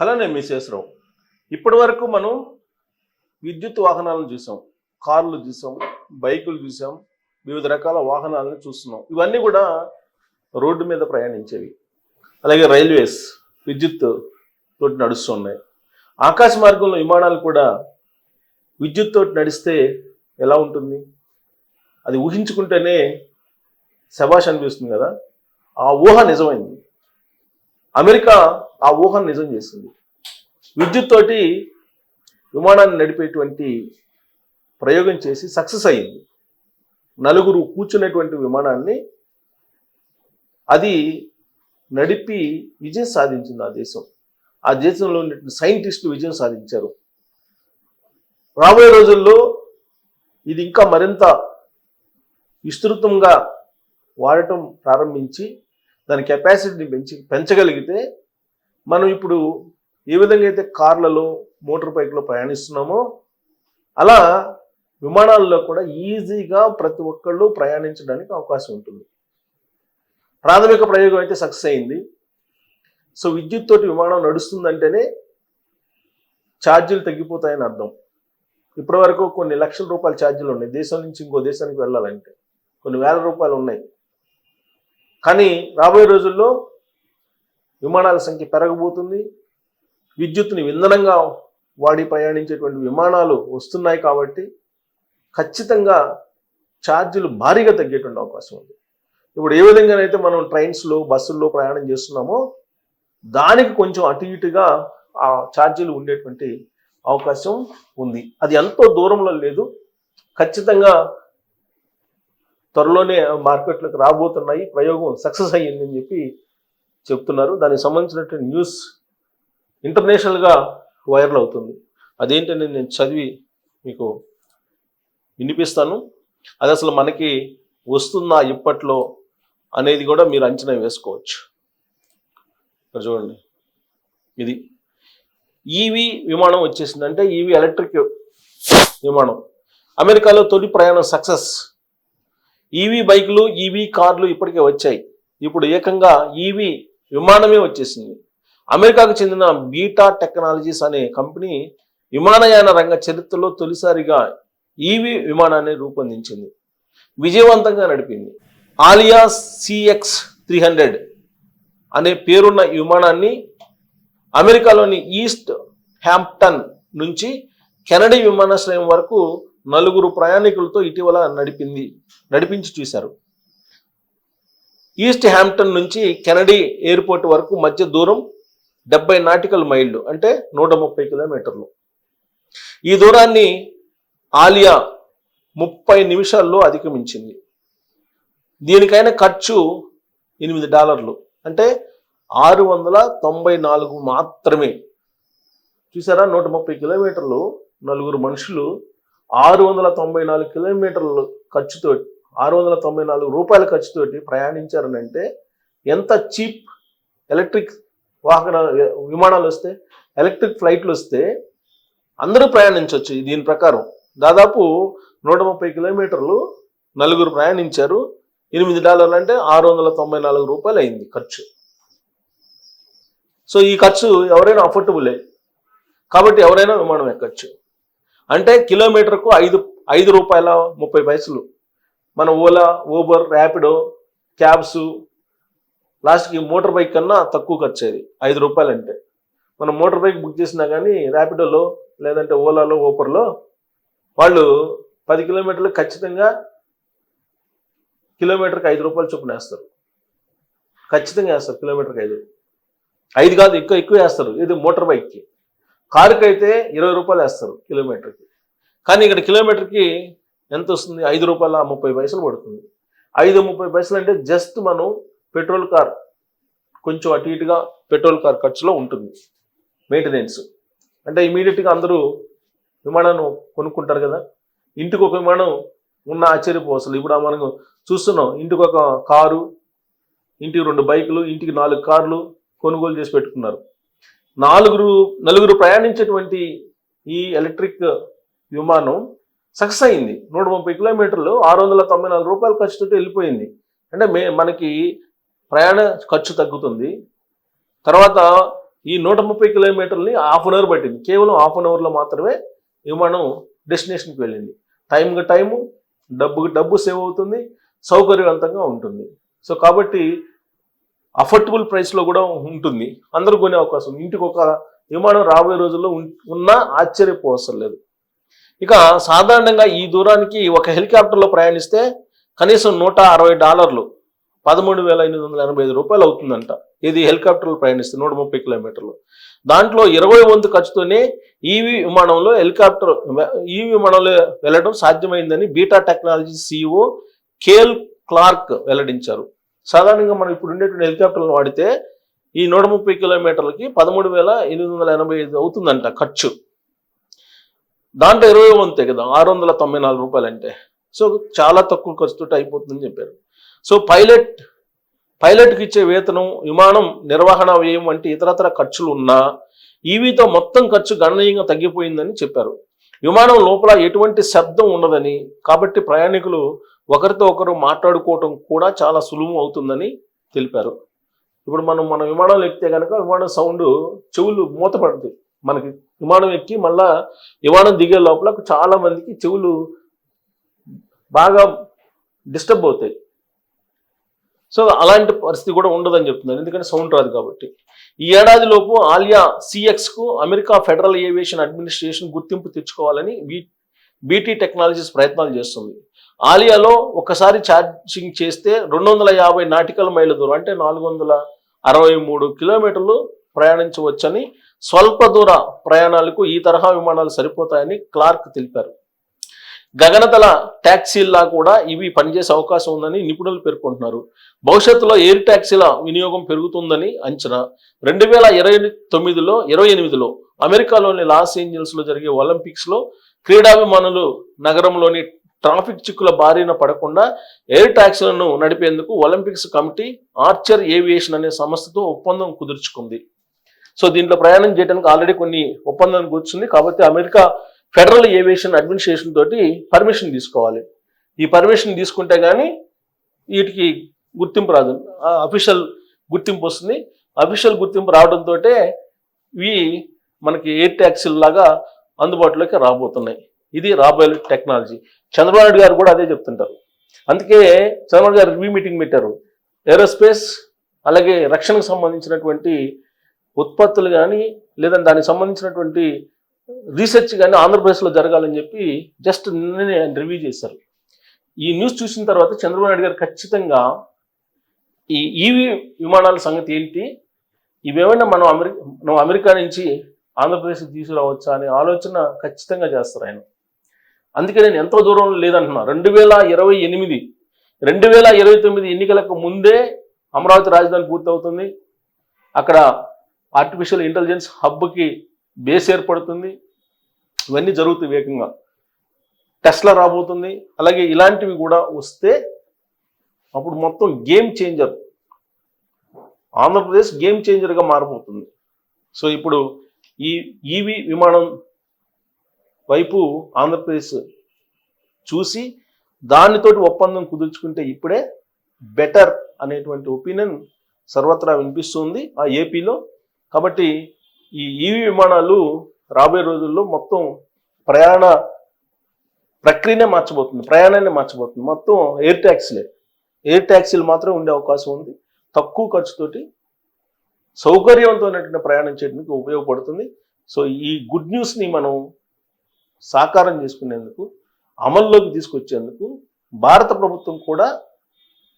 Hello నేను మిసేశ్వరావు ఇప్పటి వరకు మనం విద్యుత్ వాహనాలను చూసాం కార్లు చూసాం బైకులు చూసాం వివిధ రకాల వాహనాలను చూస్తున్నాం. ఇవన్నీ కూడా రోడ్డు మీద ప్రయాణించేవి. అలాగే రైల్వేస్ విద్యుత్ తోటి నడుస్తున్నాయి. ఆకాశ మార్గంలో విమానాలు కూడా విద్యుత్ తోటి నడిస్తే ఎలా ఉంటుంది? అది ఊహించుకుంటేనే శబాష్ అనిపిస్తుంది కదా? ఆ ఊహ నిజమైంది. అమెరికా ఆ ఊహను నిజం చేసింది. విద్యుత్ తోటి విమానాన్ని నడిపేటువంటి ప్రయోగం చేసి సక్సెస్ అయ్యింది. నలుగురు కూర్చున్నటువంటి విమానాన్ని అది నడిపి విజయం సాధించింది ఆ దేశం. ఆ దేశంలో ఉన్నటువంటి సైంటిస్టులు విజయం సాధించారు. రాబోయే రోజుల్లో ఇది ఇంకా మరింత విస్తృతంగా వాడటం ప్రారంభించి దాని కెపాసిటీని పెంచి పెంచగలిగితే మనం ఇప్పుడు ఏ విధంగా అయితే కార్లలో మోటార్ బైక్లో ప్రయాణిస్తున్నామో అలా విమానాల్లో కూడా ఈజీగా ప్రతి ఒక్కళ్ళు ప్రయాణించడానికి అవకాశం ఉంటుంది. ప్రాథమిక ప్రయోగం అయితే సక్సెస్ అయింది. సో విద్యుత్ తోటి విమానం నడుస్తుందంటేనే ఛార్జీలు తగ్గిపోతాయని అర్థం. ఇప్పటి వరకు కొన్ని లక్షల రూపాయల ఛార్జీలు ఉన్నాయి. దేశం నుంచి ఇంకో దేశానికి వెళ్ళాలంటే కొన్ని వేల రూపాయలు ఉన్నాయి. కానీ రాబోయే రోజుల్లో విమానాల సంఖ్య పెరగబోతుంది. విద్యుత్ని ఇంధనంగా వాడి ప్రయాణించేటువంటి విమానాలు వస్తున్నాయి కాబట్టి ఖచ్చితంగా ఛార్జీలు భారీగా తగ్గేటువంటి అవకాశం ఉంది. ఇప్పుడు ఏ విధంగానైతే మనం ట్రైన్స్లో బస్సుల్లో ప్రయాణం చేస్తున్నామో దానికి కొంచెం అటు ఇటుగా ఆ ఛార్జీలు ఉండేటువంటి అవకాశం ఉంది. అది ఎంతో దూరంలో లేదు. ఖచ్చితంగా త్వరలోనే మార్కెట్లోకి రాబోతున్నాయి ప్రయోగం సక్సెస్ అయ్యిందని చెప్పి చెప్తున్నారు. దానికి సంబంధించినటువంటి న్యూస్ ఇంటర్నేషనల్గా వైరల్ అవుతుంది. అదేంటని నేను చదివి మీకు వినిపిస్తాను. అది అసలు మనకి వస్తుందా ఇప్పట్లో అనేది కూడా మీరు అంచనా వేసుకోవచ్చు. చూడండి. ఇది ఈవీ విమానం వచ్చేసింది అంటే ఈవీ ఎలక్ట్రిక్ విమానం. అమెరికాలో తొలి ప్రయాణం సక్సెస్ ఈవీ బైకులు ఈవీ కార్లు ఇప్పటికే వచ్చాయి. ఇప్పుడు ఏకంగా ఈవీ విమానమే వచ్చేసింది. అమెరికాకు చెందిన బీటా టెక్నాలజీస్ అనే కంపెనీ విమానయాన రంగ చరిత్రలో తొలిసారిగా ఈవీ విమానాన్ని రూపొందించింది. విజయవంతంగా నడిపింది. ఆలియా సిఎక్స్ త్రీ హండ్రెడ్ అనే పేరున్న ఈ విమానాన్ని అమెరికాలోని ఈస్ట్ హ్యాంప్టన్ నుంచి కెనడీ విమానాశ్రయం వరకు నలుగురు ప్రయాణికులతో ఇటీవల నడిపింది నడిపించి చూశారు. ఈస్ట్ హ్యాంప్టన్ నుంచి కెనడీ ఎయిర్పోర్ట్ వరకు మధ్య దూరం డెబ్బై నాటికల్ మైళ్ళు అంటే నూట ముప్పై కిలోమీటర్లు. ఈ దూరాన్ని ఆలియా ముప్పై నిమిషాల్లో అధిగమించింది. దీనికైన ఖర్చు ఎనిమిది డాలర్లు అంటే ఆరు వందల తొంభై నాలుగు మాత్రమే. చూసారా నూట ముప్పై కిలోమీటర్లు నలుగురు మనుషులు ఆరు వందల తొంభై నాలుగు కిలోమీటర్లు ఖర్చుతో ఆరు వందల తొంభై నాలుగు రూపాయల ఖర్చుతోటి ప్రయాణించారనంటే ఎంత చీప్ ఎలక్ట్రిక్ వాహన విమానాలు వస్తే ఎలక్ట్రిక్ ఫ్లైట్లు వస్తే అందరూ ప్రయాణించవచ్చు దీని ప్రకారం. దాదాపు నూట ముప్పై కిలోమీటర్లు నలుగురు ప్రయాణించారు. ఎనిమిది డాలర్లు అంటే ఆరు వందల తొంభై నాలుగు రూపాయలు అయింది ఖర్చు. సో ఈ ఖర్చు ఎవరైనా అఫోర్డబులే. కాబట్టి ఎవరైనా విమానం ఎక్కచ్చు. అంటే కిలోమీటర్కు ఐదు ఐదు రూపాయల ముప్పై పైసలు. మన ఓలా ఊబర్ ర్యాపిడో క్యాబ్స్ లాస్ట్కి మోటార్ బైక్ కన్నా తక్కువ ఖర్చు ఐదు రూపాయలు అంటే మనం మోటార్ బైక్ బుక్ చేసినా కానీ ర్యాపిడోలో లేదంటే ఓలాలో ఊపర్లో వాళ్ళు పది కిలోమీటర్లు ఖచ్చితంగా కిలోమీటర్కి ఐదు రూపాయలు చొప్పున వేస్తారు. ఖచ్చితంగా వేస్తారు కిలోమీటర్కి ఐదు. ఐదు కాదు ఎక్కువ ఎక్కువ వేస్తారు. ఇది మోటార్ బైక్కి. కారుకి అయితే ఇరవై రూపాయలు వేస్తారు కిలోమీటర్కి. కానీ ఇక్కడ కిలోమీటర్కి ఎంత వస్తుంది? ఐదు రూపాయల ముప్పై పైసలు పడుతుంది. ఐదు ముప్పై పైసలు అంటే జస్ట్ మనం పెట్రోల్ కార్ కొంచెం అటు ఇటుగా పెట్రోల్ కార్ ఖర్చులో ఉంటుంది. మెయింటెనెన్స్ అంటే ఇమీడియట్గా అందరూ విమానాన్ని కొనుక్కుంటారు కదా? ఇంటికి ఒక విమానం ఉన్న ఆశ్చర్యపోసలు ఇప్పుడు మనం చూస్తున్నాం ఇంటికి ఒక కారు ఇంటికి రెండు బైకులు ఇంటికి నాలుగు కార్లు కొనుగోలు చేసి పెట్టుకున్నారు. నాలుగురు నలుగురు ప్రయాణించేటువంటి ఈ ఎలక్ట్రిక్ విమానం సక్సెస్ అయింది. నూట ముప్పై కిలోమీటర్లు ఆరు వందల తొంభై నాలుగు రూపాయల ఖర్చుతో వెళ్ళిపోయింది. అంటే మే మనకి ప్రయాణ ఖర్చు తగ్గుతుంది. తర్వాత ఈ నూట ముప్పై కిలోమీటర్ని హాఫ్ అన్ అవర్ పట్టింది. కేవలం హాఫ్ అన్ అవర్లో మాత్రమే విమానం డెస్టినేషన్కి వెళ్ళింది. టైంకి టైము డబ్బుకి డబ్బు సేవ్ అవుతుంది సౌకర్యవంతంగా ఉంటుంది. సో కాబట్టి అఫోర్డబుల్ ప్రైస్లో కూడా ఉంటుంది. అందరూ కొనే అవకాశం ఉంది. ఇంటికి ఒక విమానం రాబోయే రోజుల్లో ఉన్నా ఆశ్చర్యపోవసరం లేదు. ఇక సాధారణంగా ఈ దూరానికి ఒక హెలికాప్టర్లో ప్రయాణిస్తే కనీసం నూట అరవై డాలర్లు పదమూడు వేల ఎనిమిది వందల ఎనభై ఐదు రూపాయలు అవుతుందంట. ఇది హెలికాప్టర్లో ప్రయాణిస్తే నూట ముప్పై కిలోమీటర్లు. దాంట్లో ఇరవై వంతు ఖర్చుతోనే ఈవీ విమానంలో హెలికాప్టర్ ఈవీ విమానంలో వెళ్ళడం సాధ్యమైందని Beta technology CEO Kyle Clark వెల్లడించారు. సాధారణంగా మనం ఇప్పుడు ఉండేటువంటి హెలికాప్టర్లను వాడితే ఈ నూట ముప్పై కిలోమీటర్లకి పదమూడు వేల ఎనిమిది వందల ఎనభై ఐదు అవుతుందంట ఖర్చు. దాంట్లో ఇరవై వంతే కదా ఆరు వందల తొంభై నాలుగు రూపాయలు అంటే సో చాలా తక్కువ ఖర్చుతో అయిపోతుందని చెప్పారు. సో పైలట్ పైలట్కి ఇచ్చే వేతనం విమానం నిర్వహణ వ్యయం వంటి ఇతరతర ఖర్చులు ఉన్నా ఈవీతో మొత్తం ఖర్చు గణనీయంగా తగ్గిపోయిందని చెప్పారు. విమానం లోపల ఎటువంటి శబ్దం ఉండదని కాబట్టి ప్రయాణికులు ఒకరితో ఒకరు మాట్లాడుకోవటం కూడా చాలా సులువు అవుతుందని తెలిపారు. ఇప్పుడు మనం మన విమానంలో ఎక్కితే కనుక విమానం సౌండ్ చెవులు మూతపడుతుంది మనకి విమానం ఎక్కి మళ్ళా విమానం దిగే లోపల చాలా మందికి చెవులు బాగా డిస్టర్బ్ అవుతాయి. సో అలాంటి పరిస్థితి కూడా ఉండదని చెప్తున్నారు. ఎందుకంటే సౌండ్ రాదు కాబట్టి. ఈ ఏడాదిలోపు ఆలియా సిఎక్స్కు అమెరికా ఫెడరల్ ఏవియేషన్ అడ్మినిస్ట్రేషన్ గుర్తింపు తెచ్చుకోవాలని బీ బీటీ టెక్నాలజీస్ ప్రయత్నాలు చేస్తుంది. ఆలియాలో ఒకసారి ఛార్జింగ్ చేస్తే రెండు వందల యాభై నాటికల్ మైళ్ళ దూరం అంటే నాలుగు వందల అరవై మూడు కిలోమీటర్లు ప్రయాణించవచ్చని స్వల్ప దూర ప్రయాణాలకు ఈ తరహా విమానాలు సరిపోతాయని క్లార్క్ తెలిపారు. గగనతల ట్యాక్సీల్లా కూడా ఇవి పనిచేసే అవకాశం ఉందని నిపుణులు పేర్కొంటున్నారు. భవిష్యత్తులో ఎయిర్ ట్యాక్సీల వినియోగం పెరుగుతుందని అంచనా. రెండు వేల ఇరవై తొమ్మిదిలో ఇరవై ఎనిమిదిలో అమెరికాలోని లాస్ ఏంజల్స్లో జరిగే ఒలింపిక్స్లో నగరంలోని ట్రాఫిక్ చిక్కుల బారిన పడకుండా ఎయిర్ ట్యాక్సీలను నడిపేందుకు ఒలింపిక్స్ కమిటీ ఆర్చర్ ఏవియేషన్ అనే సంస్థతో ఒప్పందం కుదుర్చుకుంది. సో దీంట్లో ప్రయాణం చేయడానికి ఆల్రెడీ కొన్ని ఒప్పందం కూర్చుంది కాబట్టి అమెరికా ఫెడరల్ ఏవియేషన్ అడ్మినిస్ట్రేషన్ తోటి పర్మిషన్ తీసుకోవాలి. ఈ పర్మిషన్ తీసుకుంటే కానీ వీటికి గుర్తింపు రాదు. అఫీషియల్ గుర్తింపు వస్తుంది. అఫీషియల్ గుర్తింపు రావడంతో ఇవి మనకి ఎయిర్ ట్యాక్సీల లాగా అందుబాటులోకి రాబోతున్నాయి. ఇది రాబోయే టెక్నాలజీ. చంద్రబాబు నాయుడు గారు కూడా అదే చెప్తుంటారు. అందుకే చంద్రబాబు గారు రివ్యూ మీటింగ్ పెట్టారు. ఏరోస్పేస్ అలాగే రక్షణకు సంబంధించినటువంటి ఉత్పత్తులు కానీ లేదా దానికి సంబంధించినటువంటి రీసెర్చ్ కానీ ఆంధ్రప్రదేశ్లో జరగాలని చెప్పి జస్ట్ నిన్ననే ఆయన రివ్యూ చేశారు. ఈ న్యూస్ చూసిన తర్వాత చంద్రబాబు నాయుడు గారు ఖచ్చితంగా ఈ ఈవీ విమానాల సంగతి ఏంటి? ఇవేమైనా మనం అమెరికా మనం అమెరికా నుంచి ఆంధ్రప్రదేశ్కి తీసుకురావచ్చా అనే ఆలోచన ఖచ్చితంగా చేస్తారు ఆయన. అందుకే నేను ఎంతో దూరం లేదంటున్నా. రెండు వేల ఇరవై ఎనిమిది రెండు వేల ఇరవై తొమ్మిది ఎన్నికలకు ముందే అమరావతి రాజధాని పూర్తవుతుంది. అక్కడ ఆర్టిఫిషియల్ ఇంటెలిజెన్స్ హబ్కి బేస్ ఏర్పడుతుంది. ఇవన్నీ జరుగుతాయి వేగంగా. టెస్లా రాబోతుంది. అలాగే ఇలాంటివి కూడా వస్తే అప్పుడు మొత్తం గేమ్ చేంజర్. ఆంధ్రప్రదేశ్ గేమ్ చేంజర్గా మారిపోతుంది. సో ఇప్పుడు ఈ ఈవీ విమానం వైపు ఆంధ్రప్రదేశ్ చూసి దానితోటి ఒప్పందం కుదుర్చుకుంటే ఇప్పుడే బెటర్ అనేటువంటి ఒపీనియన్ సర్వత్రా వినిపిస్తుంది ఆ ఏపీలో. కాబట్టి ఈ ఈవీ విమానాలు రాబోయే రోజుల్లో మొత్తం ప్రయాణ ప్రక్రియనే మార్చబోతుంది ప్రయాణాన్ని మార్చబోతుంది. మొత్తం ఎయిర్ ట్యాక్సీలే ఎయిర్ ట్యాక్సీలు మాత్రమే ఉండే అవకాశం ఉంది. తక్కువ ఖర్చుతోటి సౌకర్యవంతమైనటువంటి ప్రయాణం చేయడానికి ఉపయోగపడుతుంది. సో ఈ గుడ్ న్యూస్ని మనం సాకారం చేసుకునేందుకు అమల్లోకి తీసుకొచ్చేందుకు భారత ప్రభుత్వం కూడా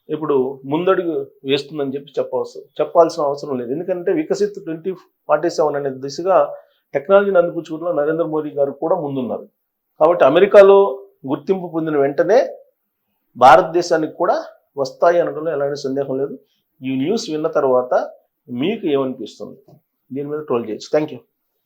ఇప్పుడు ముందడుగు వేస్తుందని చెప్పి చెప్పవచ్చు చెప్పాల్సిన అవసరం లేదు. ఎందుకంటే వికసిత్ ట్వంటీ ఫార్టీ సెవెన్ అనే దిశగా టెక్నాలజీని అందిపుచ్చుకోవడంలో నరేంద్ర మోదీ గారు కూడా ముందున్నారు. కాబట్టి అమెరికాలో గుర్తింపు పొందిన వెంటనే భారతదేశానికి కూడా వస్తాయి అనడంలో ఎలాంటి సందేహం లేదు. ఈ న్యూస్ విన్న తర్వాత మీకు ఏమనిపిస్తుంది? దీని మీద ట్రోల్ చేయొచ్చు. Thank you